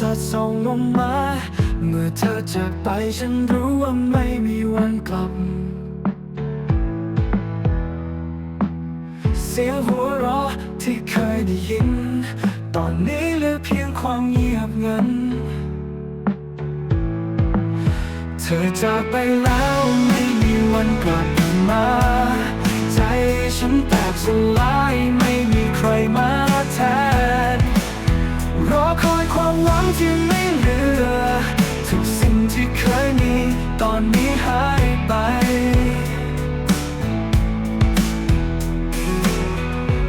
จะส่งลงมา เมื่อเธอจากไปฉันรู้ว่าไม่มีวันกลับ เสียงหัวเราะที่เคยได้ยิน ตอนนี้เหลือเพียงความเงียบงัน เธอจากไปแล้วไม่มีวันกลับมา ใจฉันแตกสลาย คอยความหวังที่ไม่เหลือ ทุกสิ่งที่เคยมีตอนนี้หายไป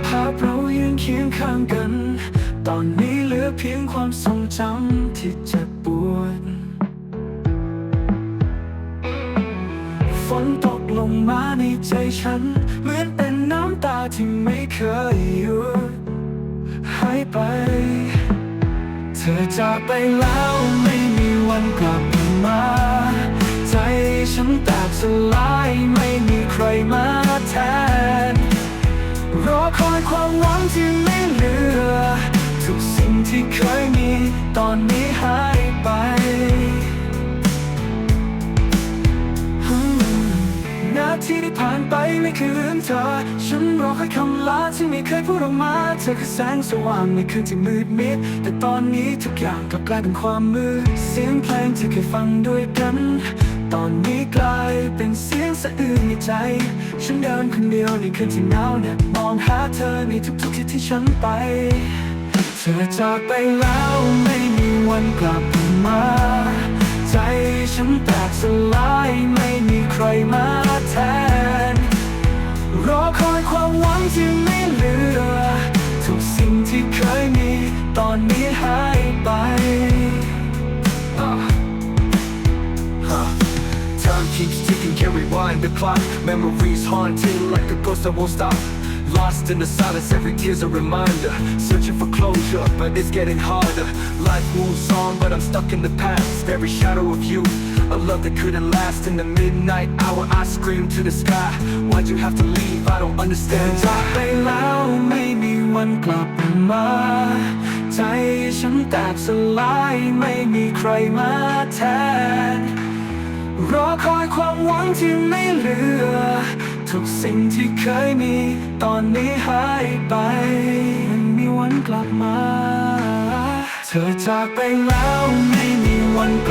ภาพเรายืนเคียงข้างกัน ตอนนี้เหลือเพียงความทรงจำที่เจ็บปวด ฝนตกลงมาในใจฉัน เหมือนเป็นน้ำตาที่ไม่เคยหยุด ธอจากไปแล้วไม่มีวันกลับมา ใจฉันแตกสลายไม่มีใครมาแทน รอคอยความหวังที่ไม่เหลือ ทุกสิ่งที่เคยมีตอนนี้หายไป คยลืมเธอ ฉันรอแค่คำลาที่ไม่เคยพูดออกมา เธอคือแสงสว่างในคืนที่มืดมิด แต่ตอนนี้ทุกอย่างกลับกลายเป็นความมืด เสียงเพลงที่เคยฟังด้วยกัน ตอนนี้กลายเป็นเสียงสะอื้นในใจ ฉันเดินคนเดียวในคืนที่หนาวเหน็บมองหาเธอในทุกๆที่ที่ฉันไป เธอจากไปแล้วไม่มีวันกลับมา ใจฉันแตกสลายไม่มีใครมาแทน นนี้หายไปอ่ะ Time keeps ticking, can't rewind the clock. Memories haunting like a ghost that won't stop. Lost in the silence, every tear's a reminder. Searching for closure, but it's getting harder. Life moves on, but I'm stuck in the past. Every shadow of you, a love that couldn't last. In the midnight hour, I scream to the sky. Why'd you have to leave? I don't understand. จากไปแล้วไม่มีวันกลับมา ใจฉันแตกสลายไม่มีใครมาแทน รอคอยความหวังที่ไม่เหลือ ทุกสิ่งที่เคยมีตอนนี้หายไปไม่มีวันกลับมา เธอจากไปแล้วไม่มีวันกลับ